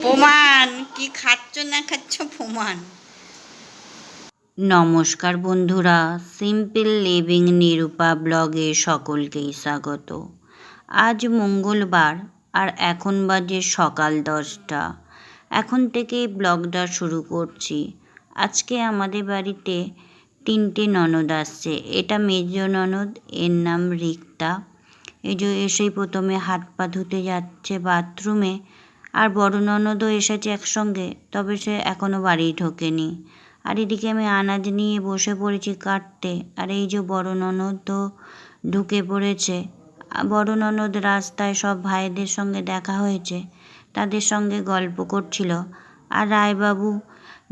প্রমাণ, কি খাচ্ছ না খাচ্ছ প্রমাণ। নমস্কার বন্ধুরা, সিম্পল লিভিং নিরূপা ব্লগে সকলকেই স্বাগত। আজ মঙ্গলবার আর এখন বাজে সকাল দশটা। এখন থেকে ব্লগটা শুরু করছি। আজকে আমাদের বাড়িতে তিনটে ননদ আসছে। এটা মেজ ননদ, এর নাম রিক্তা। এই যে এসেই প্রথমে হাত পা ধুতে যাচ্ছে বাথরুমে। আর বড় ননদও এসেছে একসঙ্গে, তবে সে এখনও বাড়ি ঢোকেনি। আর এদিকে আমি আনাজ নিয়ে বসে পড়েছি কাটতে, আর এই যে বড় ননদ তো ঢুকে পড়েছে। বড় ননদ রাস্তায় সব ভাইদের সঙ্গে দেখা হয়েছে, তাদের সঙ্গে গল্প করছিল। আর রায়বাবু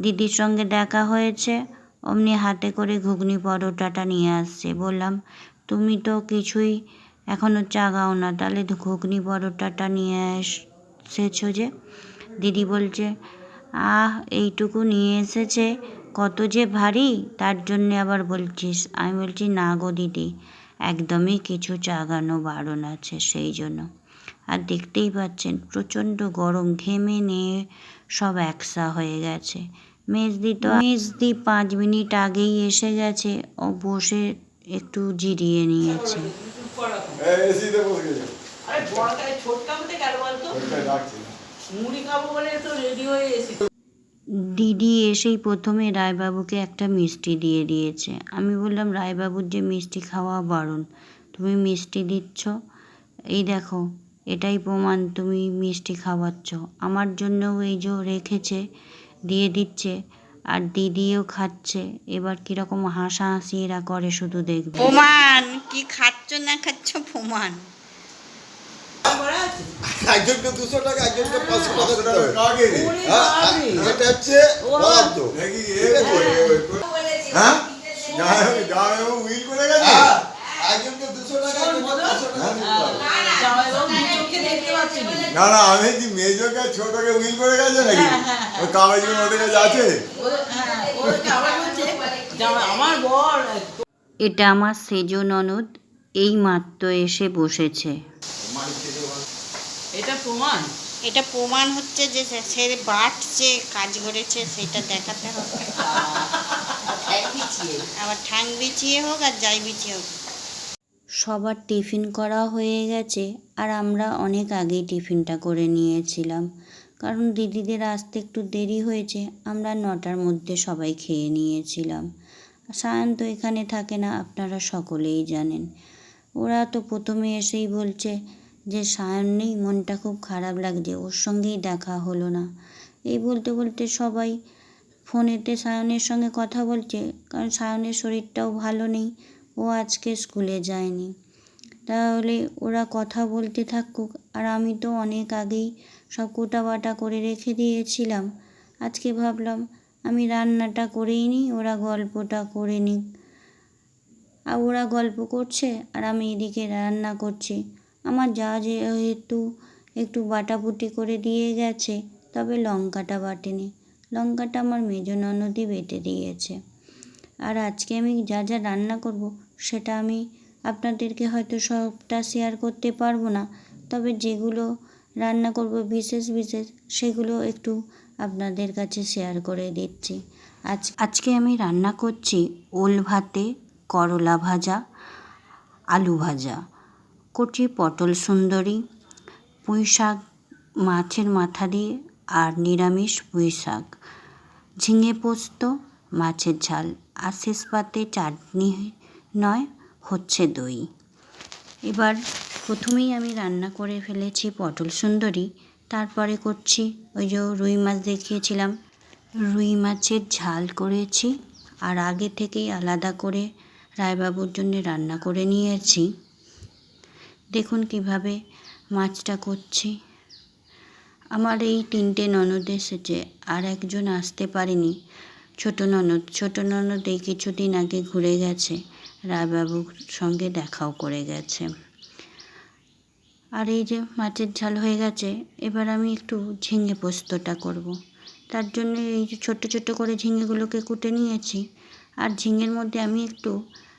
দিদির সঙ্গে দেখা হয়েছে, অমনি হাতে করে ঘুগনি পরোটাটা নিয়ে আসছে। বললাম, তুমি তো কিছুই এখনও চাগাও না, তাহলে ঘুগনি পরোটাটা নিয়ে এসেছ যে দিদি বলছে, আহ, এইটুকু নিয়ে এসেছে, কত যে ভারী, তার জন্যে আবার বলছিস? আমি বলছি, না গো দিদি, একদমই কিছু চাগানো বারণ আছে সেই জন্য। আর দেখতেই পাচ্ছেন, প্রচণ্ড গরম ঘেমে নিয়ে সব একসা হয়ে গেছে। মেজদি তো, মেজদি পাঁচ মিনিট আগেই এসে গেছে, ও বসে একটু জিরিয়ে নিয়েছে। আরে বড়টায় ছোটটা হতে গেল বলতো? ওইটাই ডাকছি না মুড়ি খাব বলে তো রেডি হয়ে এসেছি। দিদি এসেই প্রথমে রায়বাবুকে একটা মিষ্টি দিয়ে দিয়েছে। আমি বললাম রায়বাবুর যে মিষ্টি খাওয়া বারণ। তুমি মিষ্টি দিচ্ছ? এই দেখো এটাই প্রমাণ তুমি মিষ্টি খাওয়াচ্ছ। আমার জন্যও এই যে রেখেছে দিয়ে দিচ্ছে আর দিদিও খাচ্ছে। এবার কীরকম হাসাহাসি এরা করে শুধু দেখবে। প্রমাণ! কি খাচ্ছ না খাচ্ছ প্রমাণ? একজনকে দুশো টাকা পাঁচশো টাকা হ্যাঁ, বাবারে। এটা হচ্ছে বরাদ্দ। হ্যাঁ? হ্যাঁ, একজনকে দুশো টাকা। পাঁচশো টাকা না। না আমি কি মেজোকে ছোটকে উইল করে গেছে নাকি? হ্যাঁ, হ্যাঁ, হ্যাঁ। ওই কাগজগুলো ওদের কাছে আছে? হ্যাঁ, এটা আমার সেজ ননদ। এই মাত্র এসে বসেছে। এটা প্রমাণ? এটা প্রমাণ হচ্ছে যে সে- সে বাটছে কাজ করেছে সেটা দেখাতে হবে। আবার ঠাং বিছিয়ে হোক আর যাই বিছিয়ে হোক। সবার টিফিন করা হয়ে গেছে আর আমরা অনেক আগেই টিফিনটা করে নিয়েছিলাম। কারণ দিদিদের আসতে একটু দেরি হয়েছে আমরা নটার মধ্যে সবাই খেয়ে নিয়েছিলাম। সায়ন তো এখানে থাকে না আপনারা সকলেই জানেন। ওরা তো প্রথমে এসেই বলছে যে সায়ন নেই মনটা খুব খারাপ লাগছে, ওর সঙ্গেই দেখা হলো না। এই বলতে বলতে সবাই ফোনেতে সায়নের সঙ্গে কথা বলছে, কারণ সায়নের শরীরটাও ভালো নেই, ও আজকে স্কুলে যায়নি। তাহলে ওরা কথা বলতে থাকুক, আর আমি তো অনেক আগেই সব কোটা বাটা করে রেখে দিয়েছিলাম। আজকে ভাবলাম আমি রান্নাটা করেই নিই, ওরা গল্পটা করে নিক। আর ওরা গল্প করছে আর আমি এদিকে রান্না করছি। আমার যা যেহেতু একটু বাটাবুটি করে দিয়ে গেছে, তবে লঙ্কাটা বাটেনি। লঙ্কাটা আমার মেজ ননদই বেটে দিয়েছে। আর আজকে আমি যা যা রান্না করব, সেটা আমি আপনাদেরকে হয়তো সবটা শেয়ার করতে পারব না, তবে যেগুলো রান্না করব বিশেষ বিশেষ, সেগুলো একটু আপনাদের কাছে শেয়ার করে দিচ্ছি। আজ, আজকে আমি রান্না করছি ওল ভাতে করলা ভাজা, আলু ভাজা করছি পটল সুন্দরী, পুঁই শাক মাছের মাথা দিয়ে আর নিরামিষ পুঁই শাক, ঝিঙে পোস্ত, মাছের ঝাল, আর শেষ পাতে চাটনি নয়, হচ্ছে দই। এবার প্রথমেই আমি রান্না করে ফেলেছি পটল সুন্দরী, তারপরে করছি ওই যে রুই মাছ দেখিয়েছিলাম। রুই মাছের ঝাল করেছি, আর আগে থেকেই আলাদা করে রায়বাবুর জন্য রান্না করে নিয়েছি। দেখুন কীভাবে মাছটা করছি। আমার এই তিনটে ননদ এসেছে, আর একজন আসতে পারেনি। ছোট ননদ ছোট ননদ এই কিছুদিন আগে ঘুরে গেছে, রায়বাবুর সঙ্গে দেখাও করে গেছে। আর এই যে মাছের ঝাল হয়ে গেছে, এবার আমি একটু ঝিঙে পোস্তটা করব। তার জন্য এই যে ছোট্ট ছোট্ট করে ঝিঙেগুলোকে কুটে নিয়েছি, আর ঝিঙের মধ্যে আমি একটু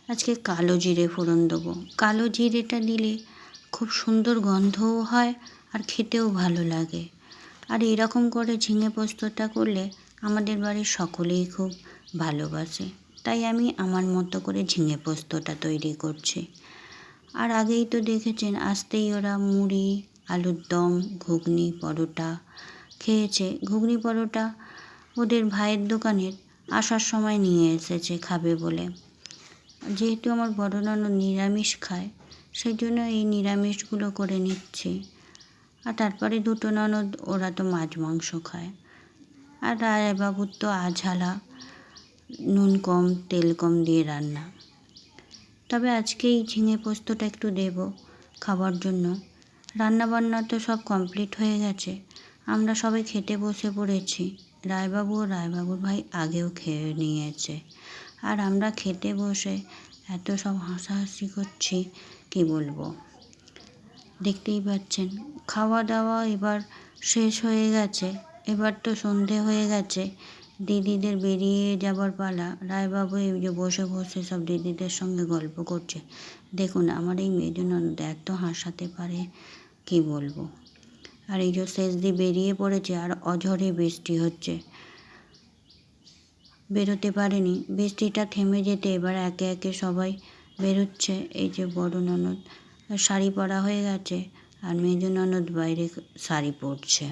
আজকে কালো জিরে ফোড়ন দেবো। কালো জিরেটা দিলে খুব সুন্দর গন্ধও হয় আর খেতেও ভালো লাগে। আর এরকম করে ঝিঙে পোস্তটা করলে আমাদের বাড়ির সকলেই খুব ভালোবাসে। তাই আমি আমার মতো করে ঝিঙে পোস্তটা তৈরি করছি। আর আগেই তো দেখেছেন, আসতেই ওরা মুড়ি, আলুর দম, ঘুগনি, পরোটা খেয়েছে। ঘুগনি, পরোটা ওদের ভাইয়ের দোকানের আসার সময় নিয়ে এসেছে, খাবে বলে। যেহেতু আমার বড় ননদ নিরামিষ খায় সেই জন্য এই নিরামিষগুলো করে নিচ্ছি। আর তারপরে দুটো ননদ ওরা তো মাছ মাংস খায়। আর রায়বাবুর তো আঝালা, নুন কম, তেল কম দিয়ে রান্না। তবে আজকে এই ঝিঙে পোস্তটা একটু দেব খাবার জন্য। রান্না বান্না তো সব কমপ্লিট হয়ে গেছে, আমরা সবাই খেতে বসে পড়েছি। রায়বাবু ও রায়বাবুর ভাই আগেও খেয়ে নিয়েছে। আর আমরা খেতে বসে এত সব হাসাহাসি করছি, কি বলব? দেখতেই পাচ্ছেন খাওয়া দাওয়া এবার শেষ হয়ে গেছে, এবার তো সন্ধে হয়ে গেছে, দিদিদের বেরিয়ে যাবার পালা, রায়বাবু এই যে বসে বসে সব দিদিদের সঙ্গে গল্প করছে। দেখুন, আমার এই মেজো ননদ এত হাসাতে পারে, কি বলব? আর এই যে শেষ দিয়ে বেরিয়ে পড়েছে, আর অঝরে বৃষ্টি হচ্ছে। বেরোতে পারেনি। বৃষ্টিটা থেমে যেতে এবার একে একে সবাই বেরোচ্ছে। এই যে বড় ননদ শাড়ি পরা হয়ে গেছে, আর মেজ ননদ বাইরে শাড়ি পরছে।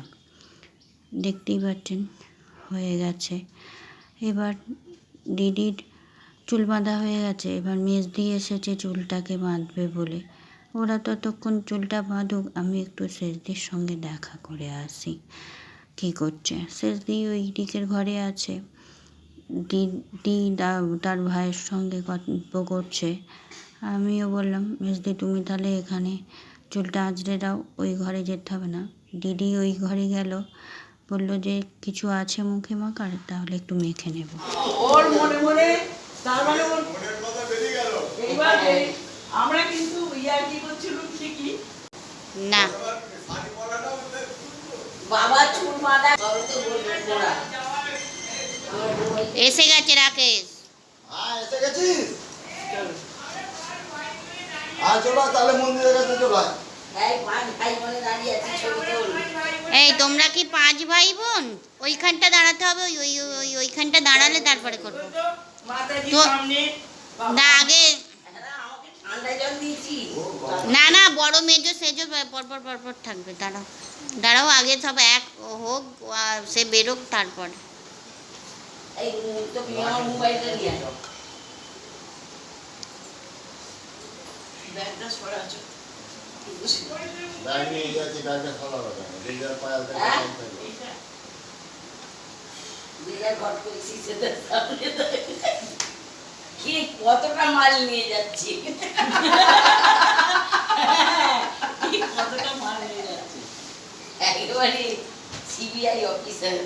দেখতেই পাচ্ছেন, হয়ে গেছে। এবার দিদির চুল বাঁধা হয়ে গেছে। এবার মেজ দিয়ে এসেছে চুলটাকে বাঁধবে বলে। ওরা ততক্ষণ চুলটা বাঁধুক, আমি একটু শেষদির সঙ্গে দেখা করে আসি। কী করছে? শেষদি ওই দিকের ঘরে আছে। দিদি দা- তার ভাইয়ের সঙ্গে গল্প করছে। আমিও বললাম মেজদি তুমি তাহলে এখানে চুলটা আঁচড়ে দাও ওই ঘরে যেতে হবে না। দিদি ওই ঘরে গেল বলল যে কিছু আছে মুখে মাখার? তাহলে একটু মেখে নেব। ওর মনে মনে তার মানে এইবার আমরা কিন্তু ইয়ার কি করছিলাম ঠিকই না। বাবা চুল বাঁধা বাবাকে বলবে ঘোড়া এসে গেছে রাকেশ হ্যাঁ এসে গেছিস হ্যাঁ চলো তাহলে মন্দিরের কাছে চলো আয়। এই পাঁচ ভাই বলে দাঁড়িয়ে আছে ছবি তোল এই তোমরা কি পাঁচ ভাই বোন? ওইখানটা দাঁড়াতে হবে ওই ওই ওই ওইখানটা দাঁড়ালে তারপরে করব। মাতাজির তো- সামনে। না আগে আমাকে ঠান্ডা জল দিয়েছি। না না বড় মেজো সেজো পরপর পরপর থাকবে দাঁড়াও। দাঁড়াও আগে সব এক হোক আর সে বেরোক তারপর। এই তো আমার মোবাইলটা নিয়ে আসো ব্যাগটা সরাচ্ছো ব্যাগ নিয়ে যাচ্ছি ব্যাগটা খোলা হবে যে যার পায়াল থেকে? ব্যাগ থাকবে। দিদার ঘর করেছি সেটা সামনে দাঁড়িয়ে। কি কতটা মাল নিয়ে যাচ্ছি কতটা মাল নিয়ে যাচ্ছি একেবারে সিবিআই অফিসার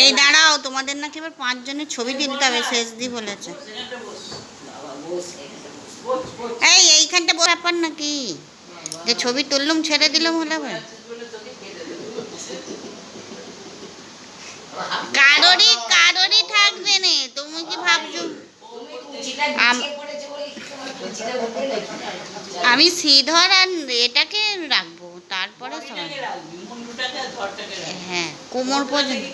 এই দাঁড়াও তোমাদের নাকি এবার পাঁচজনের ছবি তুলতে হবে শেষ দি বলেছে। এই এইখানটা বড় ব্যাপার নাকি? যে ছবি তুললুম ছেড়ে দিলাম হলে হবে কারোরই কারোরই থাকবে না তুমি কি ভাবছ? আম- শ্রীধর আর এটাকে রাখব তারপরে। হ্যাঁ কোমর পর্যন্ত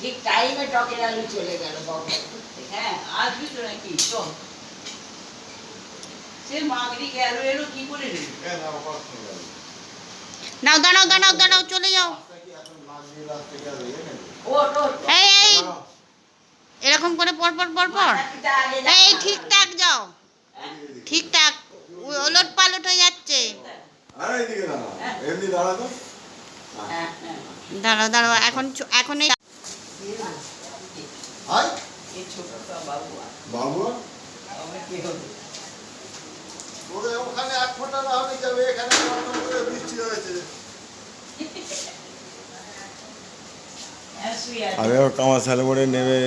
ঠিক টাইমে টকের আলু চলে গেল বাবা হ্যাঁ আসবি তো নাকি চল সে মাগরি গেল এলো কি করে রে হয়ে? নাও দাঁড়াও দাঁড়াও দাঁড়াও চলে যাও এই এই এরকম করে পর পর পর পর। মাথাটা আগে যা। এই ঠিকঠাক যাও। ঠিকঠাক ওলট পালট হয়ে যাচ্ছে। হ্যাঁ, হ্যাঁ। দাঁড়াও দাঁড়াও। এখন এখন এই ওখানে এক ফোঁটা না হলে যাবে, এখানে বৃষ্টি হয়েছে। আমি আবার কামার সালে পরে নেমে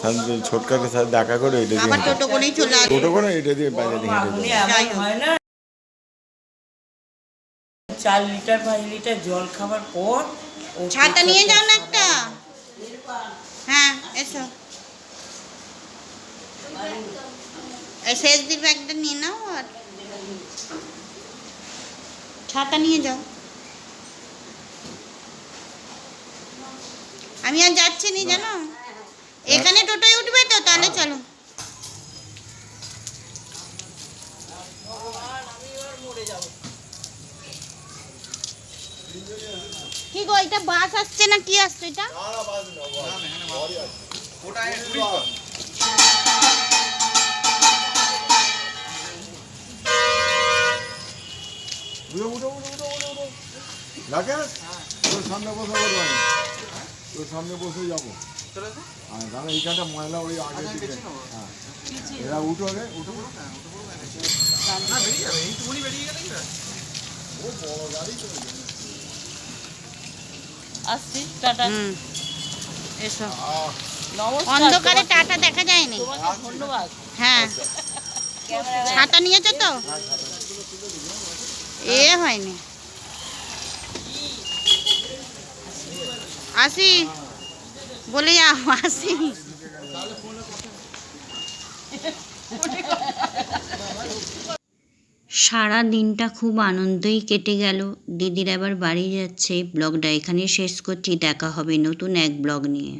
শান্তি ছোটকাকে সাথে দেখা করে এটা দিয়ে আবার টোটো করেই চলে টোটো করে এটা দিয়ে হেঁটে হয় চার লিটার পাঁচ লিটার জল খাবার পর ছাতা নিয়ে যাও না একটা। হ্যাঁ এসো। শেষ ব্যাগটা নিয়ে নাও আর। ছাতা নিয়ে যাও। আমি আর যাচ্ছি নি, জানো? এখানে টোটোয় উঠবে তো, তাহলে চলো। কি গো, এটা বাস আসছে না কি আসছে এটা? তোর সামনে বসে বলব তোর সামনে বসে যাব। হ্যাঁ কারণ এইখানটা ময়লা ওই আগে দিকে। হ্যাঁ। এরা উঠো রে উঠো। আসছি টাটা। হুম। এসো। অন্ধকারে টাটা দেখা যায়নি। ধন্যবাদ। হ্যাঁ। ছাতা নিয়েছো তো? এ হয়নি। আসি। বলে যাও আসি। সারা দিনটা খুব আনন্দই কেটে গেল। দিদির আবার বাড়ি যাচ্ছে। ব্লগটা এখানে শেষ করছি। দেখা হবে নতুন এক ব্লগ নিয়ে।